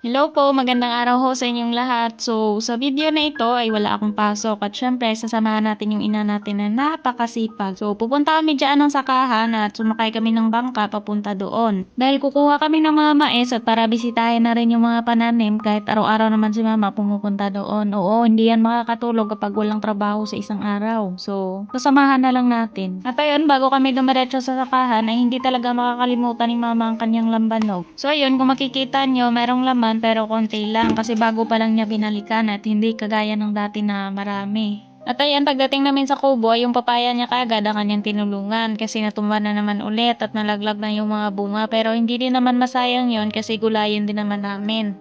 Hello po, magandang araw ho sa inyong lahat. So, sa video na ito ay wala akong pasok at syempre sasamahan natin yung ina natin na napakasipag. So, pupunta kami dyan ng sakahan at sumakay kami ng bangka papunta doon. Dahil kukuha kami ng mga mais at para bisitahin na rin yung mga pananim kahit araw-araw naman si mama pumupunta doon. Oo, hindi yan makakatulog kapag walang trabaho sa isang araw. So, sasamahan na lang natin. At ayun, bago kami dumiretso sa sakahan ay hindi talaga makakalimutan ni mama ang kanyang lambanog. So, ayun, kung makikita nyo, merong laman pero konti lang kasi bago pa lang niya binalikan at hindi kagaya ng dati na marami. At ayan, pagdating namin sa kubo, yung papaya niya kagad ang kanyang tinulungan kasi natumba na naman ulit at nalaglag na yung mga bunga pero hindi din naman masayang yon kasi gulayin din naman namin.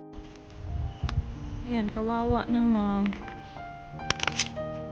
Ayan, kawawa naman.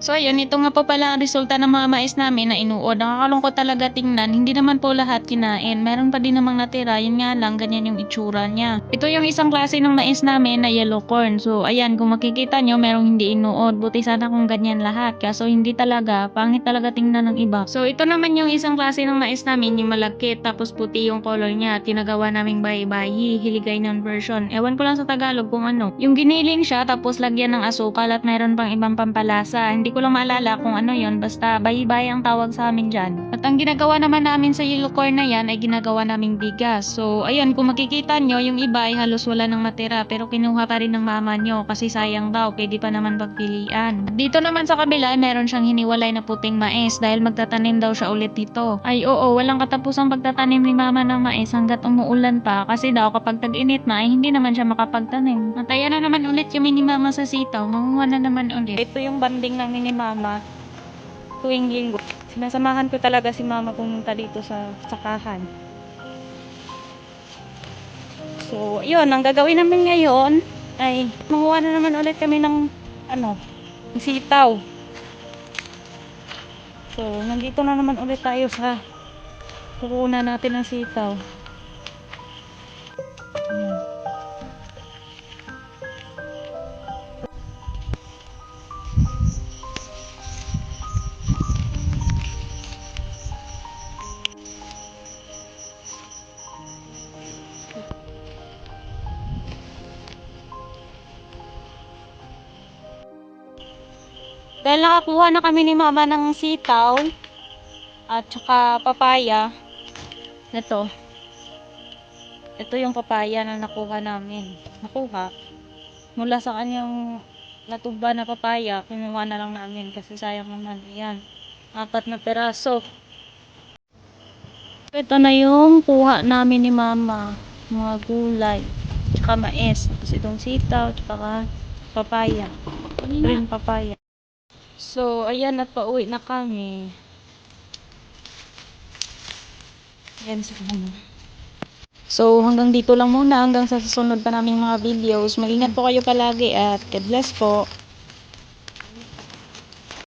So ayun, ito nga po pala ang resulta ng mga mais namin na inuod. Nakakalungkot talaga tingnan. Hindi naman po lahat kinain. Meron pa din namang natira. Yun nga lang, ganyan yung itsura niya. Ito yung isang klase ng mais namin na yellow corn. So ayan, kung makikita nyo, merong hindi inuod. Buti sana kung ganyan lahat. Kaso hindi talaga. Pangit talaga tingnan ng iba. So ito naman yung isang klase ng mais namin, yung malagkit. Tapos puti yung color niya. Tinagawa naming bayi-bayi. Hiligay ng version. Ewan ko lang sa Tagalog kung ano. Yung giniling siya, tapos lagyan ng asukal at meron pang ibang pampalasa. Hindi ko lang maalala kung ano yon basta bayi-bayi ang tawag sa amin dyan. At ang ginagawa naman namin sa yellow corn na yan ay ginagawa naming bigas. So, ayun, kung makikita nyo, yung iba ay halos wala nang matira pero kinuha pa rin ng mama nyo kasi sayang daw, pwede pa naman pagpilian. Dito naman sa kabila, meron siyang hiniwalay na puting mais dahil magtatanim daw siya ulit dito. Ay oo, walang katapusang pagtatanim ni mama ng mais hanggat umuulan pa kasi daw kapag tag-init na ay hindi naman siya makapagtanim. At ayan na naman ulit kami ni mama sa sitaw, manguha na naman ulit. Ito yung banding namin ni mama tuwing linggo. Sinasamahan ko talaga si mama pumunta dito sa sakahan. So, yun, ang gagawin namin ngayon ay manguha na naman ulit kami ng ano, sitaw. So, nandito na naman ulit tayo sa kukunan natin ng sitaw. Ayan. Dahil nakakuha na kami ni mama ng sitaw at saka papaya. Ito. Ito yung papaya na nakuha namin. Nakuha. Mula sa kanyang natuba na papaya, kinuha na lang namin kasi sayang naman. Ayan. Apat na peraso. Ito na yung kuha namin ni mama. Mga gulay. Tsaka mais. Tapos itong sitaw. Tsaka papaya. Green papaya. So, ayan at pauwi na kami. Ayan sa ano. So, hanggang dito lang muna. Hanggang sa susunod pa naming mga videos. Mag-ingat po kayo palagi at God bless po.